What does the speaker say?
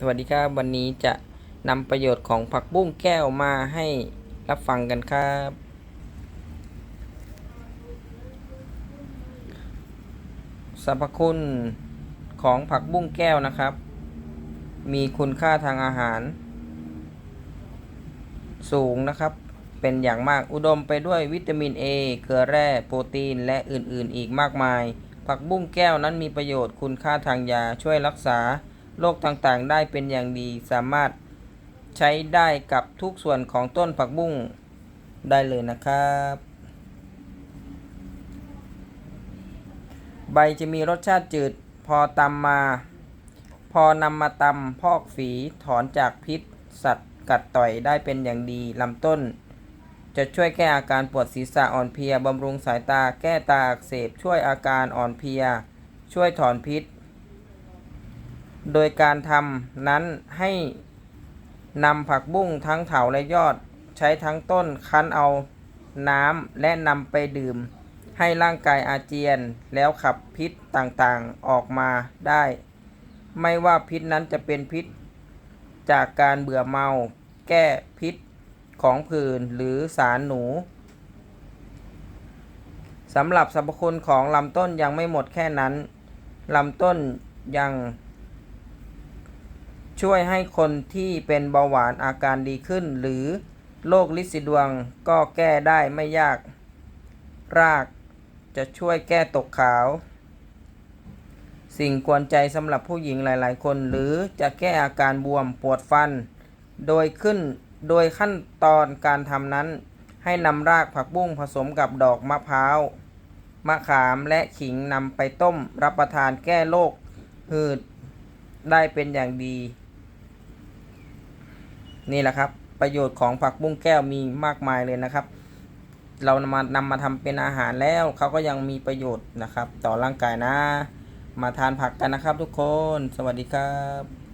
สวัสดีครับ วันนี้จะนำประโยชน์ของผักบุ้งแก้วมาให้รับฟังกันครับ สรรพคุณของผักบุ้งแก้วนะครับ มีคุณค่าทางอาหาร สูงนะครับ เป็นอย่างมากอุดมไปด้วยวิตามิน A เกลือแร่ โปรตีน และอื่นๆ อีกมากมาย ผักบุ้งแก้วนั้นมีประโยชน์คุณค่าทางยาช่วยรักษา โรคต่างๆ ได้เป็นอย่างดี สามารถใช้ได้กับทุกส่วนของต้นผักบุ้งได้เลยนะครับ ใบจะมีรสชาติจืดพอตำมา พอนำมาตำพอกฝีถอนจากพิษ สัตว์กัดต่อยได้เป็นอย่างดีลำต้น จะช่วยแก้อาการปวดศีรษะอ่อนเพลียบำรุงสายตาแก้ตาอักเสบช่วยอาการอ่อนเพลีย ช่วยถอนพิษ โดยการทำนั้นให้นำผักบุ้งทั้งเถาและยอดใช้ทั้งต้นคั้นเอาน้ำและนำไปดื่ม ให้ร่างกายอาเจียนแล้วขับพิษต่างๆออกมาได้ ไม่ว่าพิษนั้นจะเป็นพิษ จากการเบื่อเมา แก้พิษของผื่นหรือสารหนูสำหรับสรรพคุณของลำต้นยังไม่หมดแค่นั้น ลำต้นยัง ช่วยให้คนที่เป็นเบาหวานอาการดีขึ้น หรือโรคลิสีดวงก็แก้ได้ไม่ยาก รากจะช่วยแก้ตกขาว สิ่งกวนใจสำหรับผู้หญิงหลาย ๆ คน หรือจะแก้อาการบวมปวดฟัน โดยขึ้นโดยขั้นตอนการทำนั้น ให้นำรากผักบุ้งผสมกับดอกมะพร้าวมะขามและขิงนำไปต้มรับประทานแก้โรคหืดได้เป็นอย่างดี นี่แหละครับประโยชน์ของผักบุ้งแก้วมีมากมายเลยนะครับ เรานำมานำมาทำเป็นอาหารแล้วเขาก็ยังมีประโยชน์นะครับ ต่อร่างกายนะ มาทานผักกันนะครับทุกคน สวัสดีครับ